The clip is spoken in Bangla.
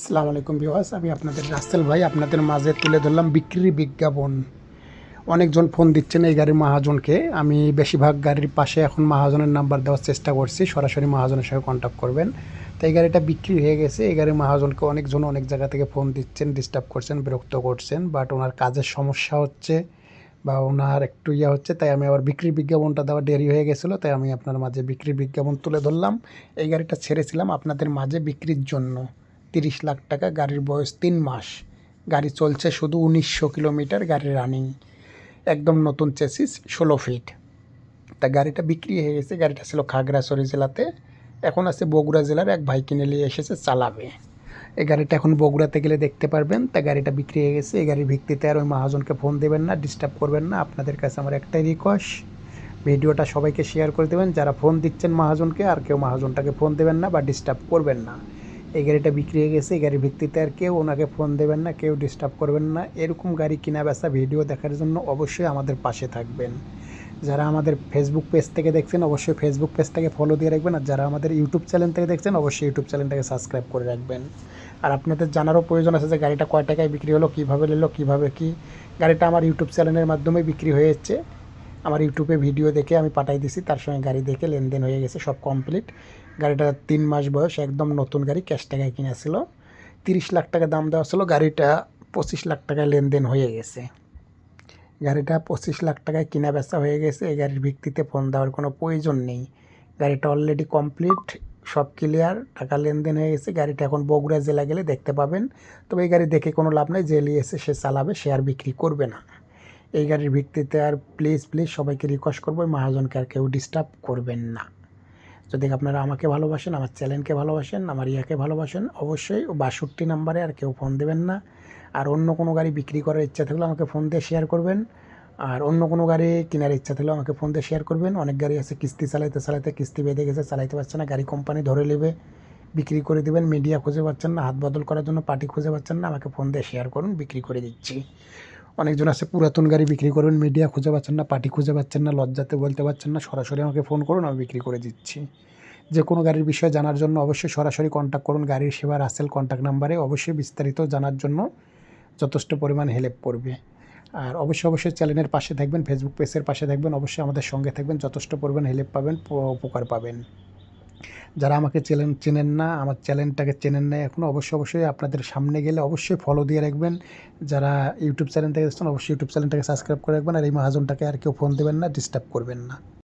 আসসালামু আলাইকুম বিওয়াস আমি আপনাদের রাসেল ভাই, আপনাদের মাঝে তুলে ধরলাম বিক্রি বিজ্ঞাপন। অনেকজন ফোন দিচ্ছেন এই গাড়ির মহাজনকে। আমি বেশিরভাগ গাড়ির পাশে এখন মহাজনের নাম্বার দেওয়ার চেষ্টা করছি, সরাসরি মহাজনের সঙ্গে কন্ট্যাক্ট করবেন। তো এই গাড়িটা বিক্রি হয়ে গেছে, এই গাড়ির মহাজনকে অনেকজন অনেক জায়গা থেকে ফোন দিচ্ছেন ডিস্টার্ব করছেন, বিরক্ত করছেন বাট ওনার কাজের সমস্যা হচ্ছে বা ওনার একটু ইয়ে হচ্ছে, তাই আমি আবার বিক্রি বিজ্ঞাপনটা দেওয়া দেরি হয়ে গেছিল, তাই আমি আপনার মাঝে বিক্রি বিজ্ঞাপন তুলে ধরলাম। এই গাড়িটা ছেড়েছিলাম আপনাদের মাঝে বিক্রির জন্য। তিরিশ লাখ টাকা গাড়ির বয়স তিন মাস। গাড়ি চলছে শুধু উনিশশো কিলোমিটার গাড়ি রানিং একদম নতুন চেসিস ষোলো ফিট তা গাড়িটা বিক্রি হয়ে গেছে, গাড়িটা ছিল খাগড়াছড়ি জেলাতে। এখন আছে বগুড়া জেলার এক ভাই কিনে নিয়ে এসেছে, চালাবে। এই গাড়িটা এখন বগুড়াতে গেলে দেখতে পারবেন। তা গাড়িটা বিক্রি হয়ে গেছে, এই গাড়ির ভিত্তিতে আর ওই মহাজনকে ফোন দেবেন না ডিস্টার্ব করবেন না। আপনাদের কাছে আমার একটাই রিকোয়েস্ট ভিডিওটা সবাইকে শেয়ার করে দেবেন। যারা ফোন দিচ্ছেন মহাজনকে, আর কেউ মহাজনটাকে ফোন দেবেন না বা ডিস্টার্ব করবেন না। এই গাড়িটা বিক্রি হয়ে গেছে, এই গাড়ির ভিত্তিতে আর কেউ ওনাকে ফোন দেবেন না, কেউ ডিস্টার্ব করবেন না। এরকম গাড়ি কিনা বেচা ভিডিও দেখার জন্য অবশ্যই আমাদের পাশে থাকবেন। যারা আমাদের ফেসবুক পেজ থেকে দেখছেন, অবশ্যই ফেসবুক পেজটাকে ফলো দিয়ে রাখবেন। আর যারা আমাদের ইউটিউব চ্যানেল থেকে দেখছেন, অবশ্যই ইউটিউব চ্যানেলটাকে সাবস্ক্রাইব করে রাখবেন। আর আপনাদের জানারও প্রয়োজন আছে যে গাড়িটা কয় টাকায় বিক্রি হলো, কীভাবে নিলো, কীভাবে কী? গাড়িটা আমার ইউটিউব চ্যানেলের মাধ্যমে বিক্রি হয়েছে। আমার ইউটিউবে ভিডিও দেখে আমি পাঠাই দিছি, তার সঙ্গে গাড়ি দেখে লেনদেন হয়ে গেছে, সব কমপ্লিট গাড়িটা তিন মাস বয়স, একদম নতুন গাড়ি ক্যাশ টাকায় কিনেছিল তিরিশ লাখ টাকা দাম দেওয়া ছিল, গাড়িটা পঁচিশ লাখ টাকায় লেনদেন হয়ে গেছে। গাড়িটা পঁচিশ লাখ টাকায় কিনা বেচা হয়ে গেছে, এই গাড়ির ভিত্তিতে ফোন দেওয়ার কোনো প্রয়োজন নেই। গাড়িটা অলরেডি কমপ্লিট সব ক্লিয়ার টাকা লেনদেন হয়ে গেছে। গাড়িটা এখন বগুড়া জেলা গেলে দেখতে পাবেন। তবে এই গাড়ি দেখে কোনো লাভ নেই, যে এসে সে চালাবে, সে আর বিক্রি করবে না। এই গাড়ির ভিত্তিতে আর প্লিজ প্লিজ সবাইকে রিকোয়েস্ট করব মহাজনকে আর কেউ ডিস্টার্ব করবেন না। যদি আপনারা আমাকে ভালোবাসেন, আমার চ্যানেলকে ভালোবাসেন, আমার ইয়াকে ভালোবাসেন, অবশ্যই বাষট্টি নাম্বারে আর কেউ ফোন দেবেন না। আর অন্য কোনো গাড়ি বিক্রি করার ইচ্ছা থাকলে আমাকে ফোন দিয়ে শেয়ার করবেন। আর অন্য কোনো গাড়ি কেনার ইচ্ছা থাকলেও আমাকে ফোন দিয়ে শেয়ার করবেন। অনেক গাড়ি আছে কিস্তি চালাইতে চালাইতে কিস্তি বেঁধে গেছে, চালাইতে পারছে না। গাড়ি কোম্পানি ধরে নেবে, বিক্রি করে দেবেন মিডিয়া খুঁজে পাচ্ছেন না, হাত বদল করার জন্য পার্টি খুঁজে পাচ্ছেন না। আমাকে ফোন দিয়ে শেয়ার করুন, বিক্রি করে দিচ্ছি। অনেকজন আছে পুরাতন গাড়ি বিক্রি করবেন মিডিয়া খুঁজে পাচ্ছেন না পার্টি খুঁজে পাচ্ছেন না, লজ্জাতে বলতে পারছেন না, সরাসরি আমাকে ফোন করুন, আমি বিক্রি করে দিচ্ছি। যে কোনো গাড়ির বিষয়ে জানার জন্য অবশ্যই সরাসরি কন্ট্যাক্ট করুন, গাড়ির সেবা রাসেল কন্ট্যাক্ট নাম্বারে অবশ্যই বিস্তারিত জানার জন্য যথেষ্ট পরিমাণ হেল্প করবে। আর অবশ্যই অবশ্যই চ্যানেলের পাশে থাকবেন ফেসবুক পেজের পাশে থাকবেন, অবশ্যই আমাদের সঙ্গে থাকবেন, যথেষ্ট পরিমাণ হেল্প পাবেন উপকার পাবেন। যারা আমাকে চেনেন চেনেন না, আমার চ্যানেলটাকে চেনেন না এখনও অবশ্যই অবশ্যই আপনাদের সামনে গেলে অবশ্যই ফলো দিয়ে রাখবেন। যারা ইউটিউব চ্যানেল থেকে দেখছেন, অবশ্যই ইউটিউব চ্যানেলটাকে সাবস্ক্রাইব করে রাখবেন। আর এই মহাজনটাকে আর কেউ ফোন দেবেন না ডিস্টার্ব করবেন না।